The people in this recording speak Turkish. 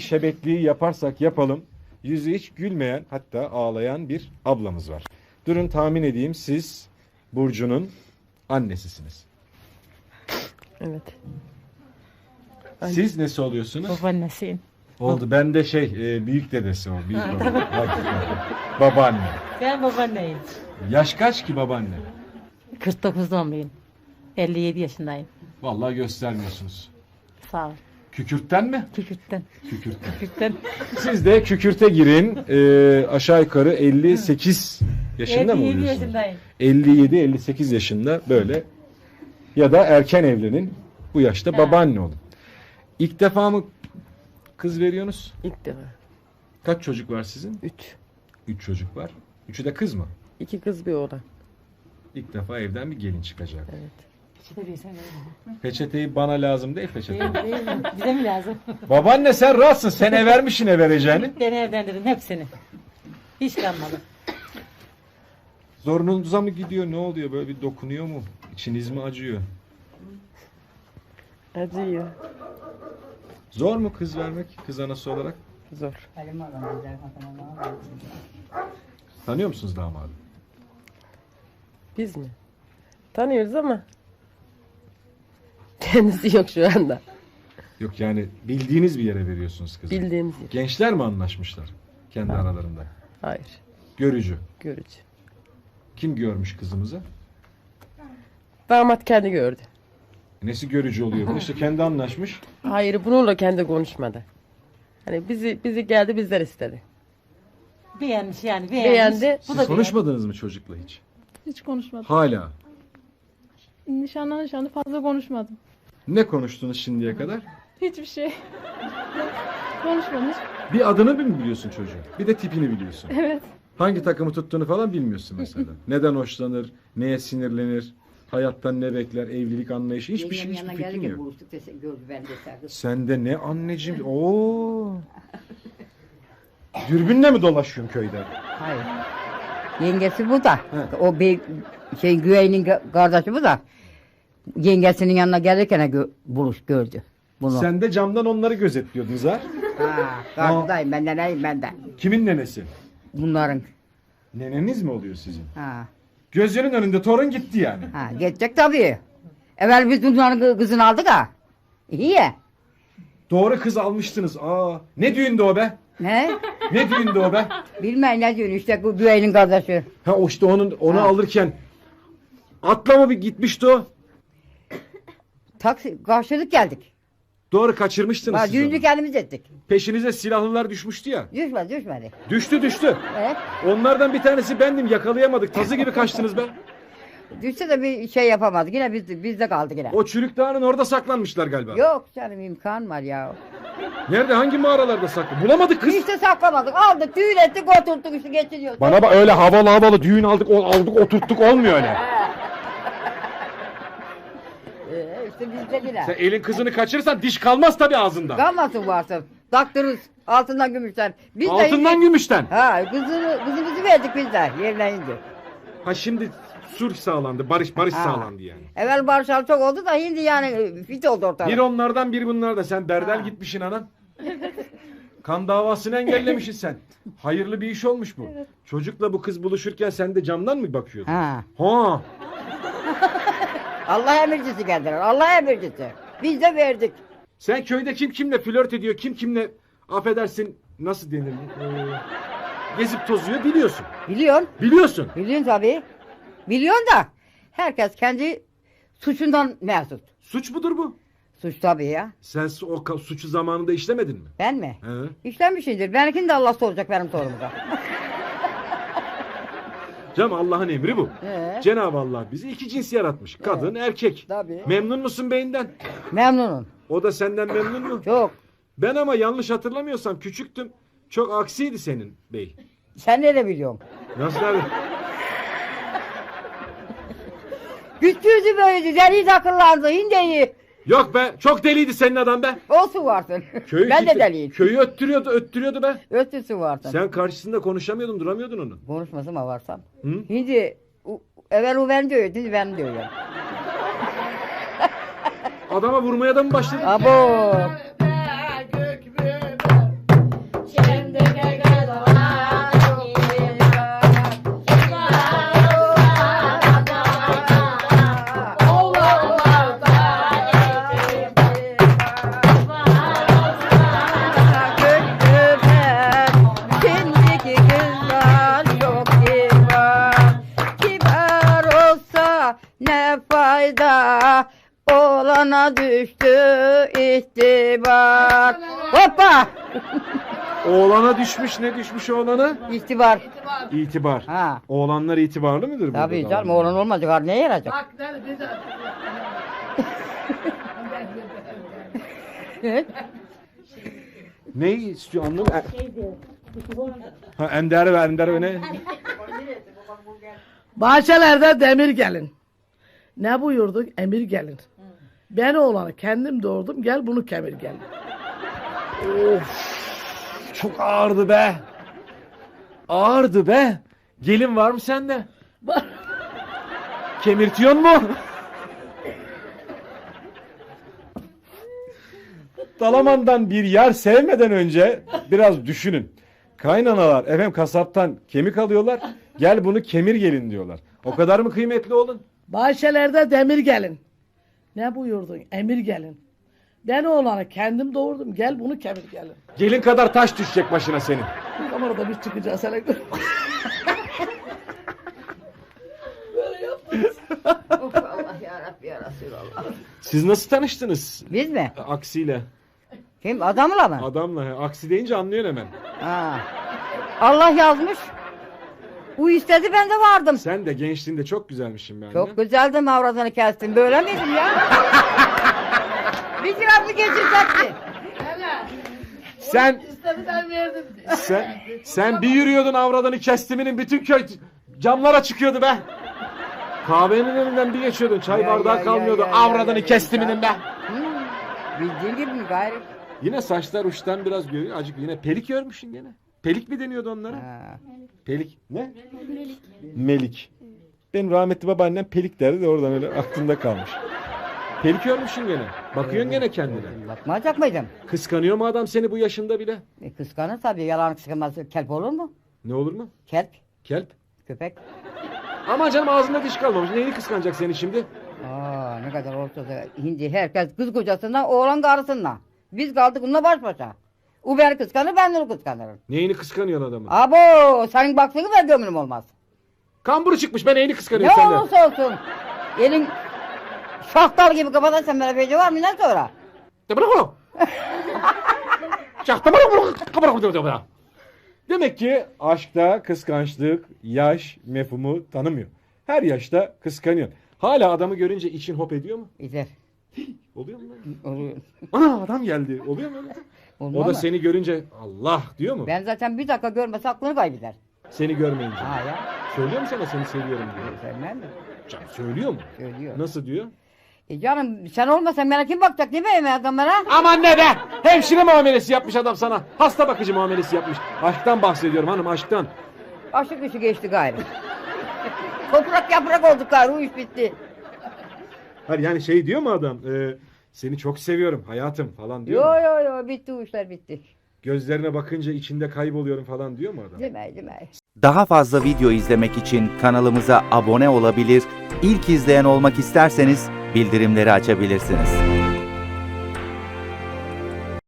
şebekliği yaparsak yapalım yüzü hiç gülmeyen hatta ağlayan bir ablamız var. Durun tahmin edeyim siz Burcu'nun annesisiniz. Evet. Siz nesi oluyorsunuz? Babaannesiyim. Oldu. Ben de şey e, büyük dedesi o. Büyük baba. Hakikaten. Babaanne. Ben babaanneyim. Yaş kaç ki babaanne? 49 doğumluyum. 57 yaşındayım. Vallahi göstermiyorsunuz. Sağ ol. Kükürtten mi? Kükürtten. Kükürtten. Kükürtten. Siz de kükürte girin. E, aşağı yukarı 58 yaşında mı 57 oluyorsunuz? yaşındayım. 57-58 yaşında böyle ya da erken evlenin. Bu yaşta babaanne olun. İlk defa mı kız veriyorsunuz? İlk defa. Kaç çocuk var sizin? Üç. Üç çocuk var. Üçü de kız mı? İki kız bir oğlan. İlk defa evden bir gelin çıkacak. Evet. Bir. Peçeteyi bana lazım değil peçete. Değil, değil? Bize mi lazım? Babaanne sen rahatsın. Sen ev vermişsin ev vereceğini. Beni evlendirdim hepsini. Hiç kalmadı. Zorunuza mı gidiyor? Ne oluyor? Böyle bir dokunuyor mu? İçiniz mi acıyor? Acıyor. Zor mu kız vermek kız anası olarak? Zor. Tanıyor musunuz damadı? Biz mi? Tanıyoruz ama kendisi yok şu anda. Yok yani bildiğiniz bir yere veriyorsunuz kızı. Bildiğimiz yer. Gençler mi anlaşmışlar kendi aralarında? Hayır. Görücü. Görücü. Kim görmüş kızımızı? Damat kendi gördü. Nesi görücü oluyor bu? İşte kendi anlaşmış. Hayır bununla kendi konuşmadı. Hani bizi bizi geldi bizler istedi. Beğenmiş yani beğenmiş. Beğendi. Bu Siz da konuşmadınız mı çocukla hiç? Hiç konuşmadım. Hala. Nişanlı nişanlı fazla konuşmadım. Ne konuştunuz şimdiye kadar? Hiçbir şey. konuşmadım. Hiç. Bir adını mı biliyorsun çocuğun? Bir de tipini biliyorsun. Evet. Hangi takımı tuttuğunu falan bilmiyorsun mesela. Neden hoşlanır, neye sinirlenir, hayattan ne bekler, evlilik anlayışı hiçbir şey hiçbir yanına fikrin gelirken yok. buluştuk dese gördü ben de sardı. Sen de ne anneciğim? Oo. Dürbünle mi dolaşıyorsun köyde? Hayır. Yengesi bu da. He. O bir şey güveynin ga- kardeşi bu da. Yengesinin yanına gelirken gö- buluş gördü. Bunu. Sen de camdan onları gözetliyordun Zar. Ha, karşıdayım ben de neyim ben de. Kimin nenesi? Bunların. Neneniz mi oluyor sizin? Ha, Gözünün önünde torun gitti yani. ha geçecek tabii. Evvel biz bunların kı- kızını aldık ha. İyi ya. Doğru kız almıştınız. Aa, ne düğündü o be? Ne? Ne düğündü o be? Bilmeyin ne diyorsun işte bu güveynin kardeşi. Ha o işte onun onu Ha. alırken atla mı bir gitmişti o? Taksi karşılık geldik. Doğru kaçırmıştınız Ha, siz onu. kendimiz ettik. Peşinize silahlılar düşmüştü ya. Düşmedi düşmedi. Düştü düştü. Evet. Onlardan bir tanesi bendim yakalayamadık. Tazı gibi kaçtınız be. Düşse de bir şey yapamadık. Yine biz, bizde kaldı yine. O çürük dağının orada saklanmışlar galiba. Yok canım imkan var ya. Nerede hangi mağaralarda saklı? Bulamadık kız. De saklamadık. Aldık, düğün ettik, oturttuk işte geçiniyoruz. Bana bak öyle havalı havalı düğün aldık o- aldık oturttuk olmuyor öyle. Bizde yine. Sen elin kızını kaçırırsan diş kalmaz tabii ağzında. Kalmasın varsın. Taktırırız. Altından gümüşten. Biz de Altından gümüşten. Ha kızını, kızımızı verdik biz de. Yerine indi. Ha şimdi sulh sağlandı, barış barış Ha. sağlandı yani. Evvel barışal çok oldu da şimdi yani e, fit oldu ortalık. Bir onlardan bir bunlardan. Sen berdel Ha. gitmişsin anan. Kan davasını engellemişsin sen. Hayırlı bir iş olmuş bu. Çocukla bu kız buluşurken sen de camdan mı bakıyordun? Ha. Ha. Allah emircisi geldiler. Allah emircisi. Biz de verdik. Sen köyde kim kimle flört ediyor, kim kimle affedersin nasıl denir? Ee, gezip tozuyor biliyorsun. Biliyorsun. Biliyorsun. Biliyorsun tabii. Biliyorsun da herkes kendi suçundan mesut. Suç mudur bu? Suç tabii ya. Sen su- o ka- suçu zamanında işlemedin mi? Ben mi? He. İşlenmişindir. Benimkini de Allah soracak benim sorumuza. Cam Allah'ın emri bu. Ee, Cenab-ı Allah bizi iki cins yaratmış. Kadın, erkek. tabii. Memnun musun beyinden? Memnunum. O da senden memnun mu? Çok. Ben ama yanlış hatırlamıyorsam küçüktüm. Çok aksiydi senin bey. Sen ne de biliyorsun? Nasıl abi? Güçlüydü böyleydi. Deli akıllandı. Hindeyi. Yok be çok deliydi senin adam be. Olsun varsın. Köyü ben de deliyim. Köyü öttürüyordu öttürüyordu be. Ötüsü varsın. Sen karşısında konuşamıyordun duramıyordun onu. Konuşması mı varsan? Hı? Şimdi u- evvel o ben diyor, şimdi ben diyorum. Adama vurmaya da mı başladın? Abo. Da oğlana düştü istibar. Hoppa! Oğlana düşmüş ne düşmüş oğlana? İstibar. İtibar. Ha. Oğlanlar itibarlı mıdır burada? Tabii da? canım oğlan olmayacak. Neye yarayacak? Ne istiyor anladın mı? Ha Ender ve Ender ve ne? Bahçelerde demir gelin. Ne buyurduk? Emir gelin. Ben oğlanı kendim doğurdum. Gel bunu kemir gelin. Çok ağırdı be. Ağırdı be. Gelin var mı sende? Var. Kemirtiyor mu? Dalaman'dan bir yer sevmeden önce biraz düşünün. Kaynanalar efendim kasaptan kemik alıyorlar. Gel bunu kemir gelin diyorlar. O kadar mı kıymetli olun? Bahçelerde demir gelin. Ne buyurdun? Emir gelin. Ben oğlanı kendim doğurdum. Gel bunu kemir gelin. Gelin kadar taş düşecek başına senin. Bu kamerada biz çıkacağız. Hele gör. Allah yarabbim ya Resulallah. Siz nasıl tanıştınız? Biz mi? Aksiyle. Kim? Adamla mı? Adamla. he. Aksi deyince anlıyorsun hemen. Ha. Allah yazmış. Bu istedi ben de vardım. Sen de gençliğinde çok güzelmişsin yani. Çok güzeldi avradını kestin. Böyle miydim ya? bir kirazlı geçirecekti. Sen sen sen bir yürüyordun avradanı kestiminin bütün köy camlara çıkıyordu be. Kahvenin önünden bir geçiyordun. Çay Ya, bardağı ya, kalmıyordu. ya, ya, avradanı ya, ya, kestiminin be. Bildiğin gibi mi gayri? Yine saçlar uçtan biraz görüyor. Acık yine pelik görmüşsün gene. Pelik mi deniyordu onlara? Ha. Pelik. Ne? Melik. Melik. Benim rahmetli babaannem pelik derdi de oradan öyle aklımda kalmış. Pelik örmüşsün gene. Bakıyorsun gene kendine. Bakmayacak mıydım? Kıskanıyor mu adam seni bu yaşında bile? E, kıskanır tabii. Yalan kıskanmaz. Kelp olur mu? Ne olur mu? Kelp. Kelp. Köpek. Ama canım ağzında diş kalmamış. Neyini kıskanacak seni şimdi? Aa ne kadar ortada. Hindi herkes kız kocasından, oğlan karısından. Biz kaldık bununla baş başa. O beni kıskanır, ben de onu kıskanırım. Neyini kıskanıyorsun adamın? Abo senin baktığın ben gönlüm olmaz. Kamburu çıkmış ben neyini Ne kıskanıyorum senden? olursa olsun. Elin şahtal gibi kafadan böyle bir şey var mı ne sonra? De bırak onu. Çaktı bırak bunu. Bırak bunu, bırak bunu. Demek ki aşkta kıskançlık, yaş mefhumu tanımıyor. Her yaşta kıskanıyor. Hala adamı görünce için hop ediyor mu? İzer. Oluyor mu? lan? Oluyor. Ana adam geldi. Oluyor mu? öyle? Olmaz O da mı? seni görünce Allah diyor mu? Ben zaten bir dakika görmese aklını kaybeder. Seni görmeyince. Ha ya. Söylüyor mu sana seni seviyorum diyor? Sevmem mi? Canım söylüyor mu? Söylüyor. Nasıl diyor? E canım sen olmasan bana kim bakacak değil mi adamlara? Aman ne be! Hemşire muamelesi yapmış adam sana. Hasta bakıcı muamelesi yapmış. Aşktan bahsediyorum hanım aşktan. Aşık dışı geçti gayrı. Toprak yaprak olduk gayrı o iş bitti. Hayır yani şey diyor mu adam? e, seni çok seviyorum hayatım falan diyor Yo mu? yo yo bitti o işler bitti. Gözlerine bakınca içinde kayboluyorum falan diyor mu adam? Demey demey. Daha fazla video izlemek için kanalımıza abone olabilir, ilk izleyen olmak isterseniz bildirimleri açabilirsiniz.